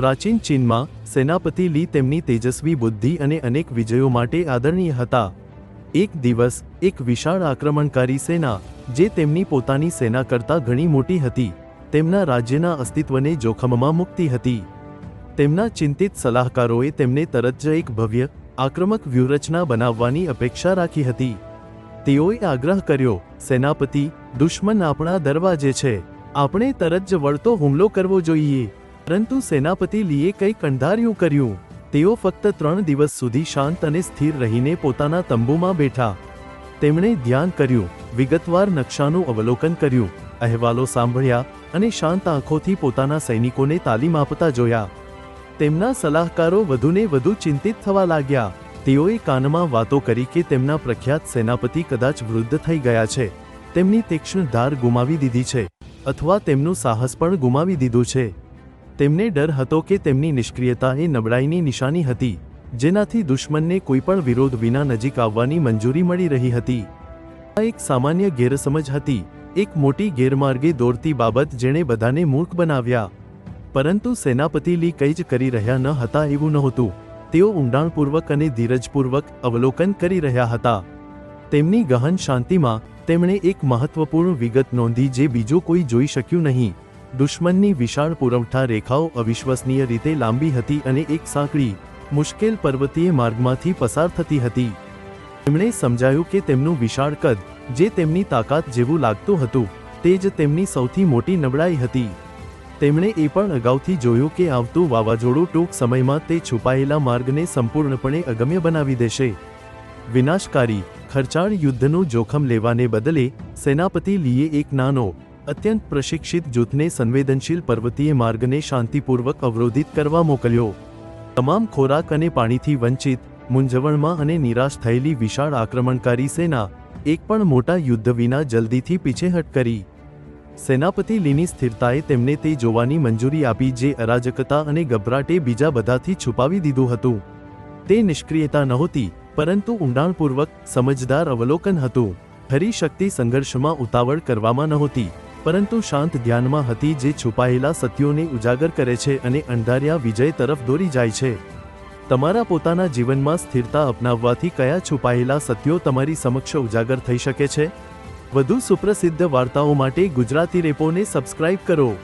પ્રાચીન ચીનમાં, સેનાપતિ લી તેમની તેજસ્વી બુદ્ધિ અને અનેક વિજયો માટે આદરણીય હતા. એક દિવસ, એક વિશાળ આક્રમણકારી સેના, જે તેમની પોતાની સેના કરતાં ઘણી મોટી હતી, તેમના રાજ્યના અસ્તિત્વને જોખમમાં મૂકતી હતી. તેમના ચિંતિત સલાહકારોએ તેમને તરત જ એક ભવ્ય, આક્રમક વ્યૂહરચના બનાવવાની અપેક્ષા રાખી હતી. તેઓએ આગ્રહ કર્યો, સેનાપતિ, દુશ્મન આપણા દરવાજે છે. આપણે તરત જ વળતો હુમલો કરવો જોઈએ. પરંતુ સેનાપતિ લીએ કંઈક કંધાર્યું કર્યું. તેઓ ફક્ત ત્રણ દિવસ સુધી શાંત અને સ્થિર રહીને પોતાના તંબુમાં બેઠા. તેમણે ધ્યાન કર્યું, વિગતવાર નકશાનું અવલોકન કર્યું, અહેવાલો સાંભળ્યા અને શાંત આંખોથી પોતાના સૈનિકોને તાલીમ આપતા જોયા. તેમના સલાહકારો વધુને વધુ ચિંતિત થવા લાગ્યા. તેઓએ કાનમાં વાતો કરી કે તેમના પ્રખ્યાત સેનાપતિ કદાચ વૃદ્ધ થઈ ગયા છે. તેમની તીક્ષ્ણ ધાર ગુમાવી દીધી છે. અથવા તેમનું સાહસ પણ ગુમાવી દીધું છે. તેમને ડર હતો કે તેમની નિષ્ક્રિયતા એ નબળાઈની નિશાની હતી, જેનાથી દુશ્મનને કોઈપણ વિરોધ વિના નજીક આવવાની મંજૂરી મળી રહી હતી. આ એક સામાન્ય ગેરસમજ હતી, એક મોટી ગેરમાર્ગે દોરતી બાબત જેણે બધાને મૂર્ખ બનાવ્યા. પરંતુ સેનાપતિ લી કંઈ જ કરી રહ્યા ન હતા એવું નહોતું. તેઓ ઊંડાણપૂર્વક અને ધીરજપૂર્વક અવલોકન કરી રહ્યા હતા. તેમની ગહન શાંતિમાં તેમણે એક મહત્વપૂર્ણ વિગત નોંધી જે બીજું કોઈ જોઈ શક્યું નહીં. દુશ્મનની વિશાળ પુરવઠા રેખાઓ અવિશ્વસનીય રીતે લાંબી હતી અને એક સાંકડી, મુશ્કેલ પર્વતીય માર્ગમાંથી પસાર થતી હતી. તેમણે સમજાયું કે તેમનું વિશાળ કદ, જે તેમની તાકાત જેવું લાગતું હતું, તે જ તેમની સૌથી મોટી નબળાઈ હતી. તેમણે એ પણ અગાઉથી જોયું કે આવતું વાવાઝોડું ટૂંક સમયમાં તે છુપાયેલા માર્ગને સંપૂર્ણપણે અગમ્ય બનાવી દેશે. વિનાશકારી, ખર્ચાળ યુદ્ધનું જોખમ લેવાને બદલે, સેનાપતિ લીએ એક નાનો અત્યંત પ્રશિક્ષિત જૂથને સંવેદનશીલ પર્વતીય માર્ગને શાંતિપૂર્વક અવરોધિત કરવા મોકલ્યો તમામ ખોરાક અને પાણીથી વંચિત મૂંઝવણમાં અને નિરાશ થયેલી વિશાળ આક્રમણકારી સેના, એક પણ મોટા યુદ્ધ વિના જલ્દીથી પીછેહટ કરી. સેનાપતિ લીની સ્થિરતાએ તેમને તે જોવાની મંજૂરી આપી જે અરાજકતા અને ગભરાટે બીજા બધાથી છુપાવી દીધું હતું. તે નિષ્ક્રિયતા નહોતી, પરંતુ ઊંડાણપૂર્વક સમજદાર અવલોકન હતું. ખરી શક્તિ સંઘર્ષમાં ઉતાવળ કરવામાં નહોતી. પરંતુ શાંત ધ્યાનમાં હતી જે છુપાયેલા સત્યોને ઉજાગર કરે છે અને અંધાર્યા વિજય તરફ દોરી જાય છે. તમારા પોતાના જીવનમાં સ્થિરતા અપનાવવાથી કયા છુપાયેલા સત્યો તમારી સમક્ષ ઉજાગર થઈ શકે છે? વધુ સુપ્રસિદ્ધ વાર્તાઓ માટે ગુજરાતી રેપોને સબસ્ક્રાઇબ કરો.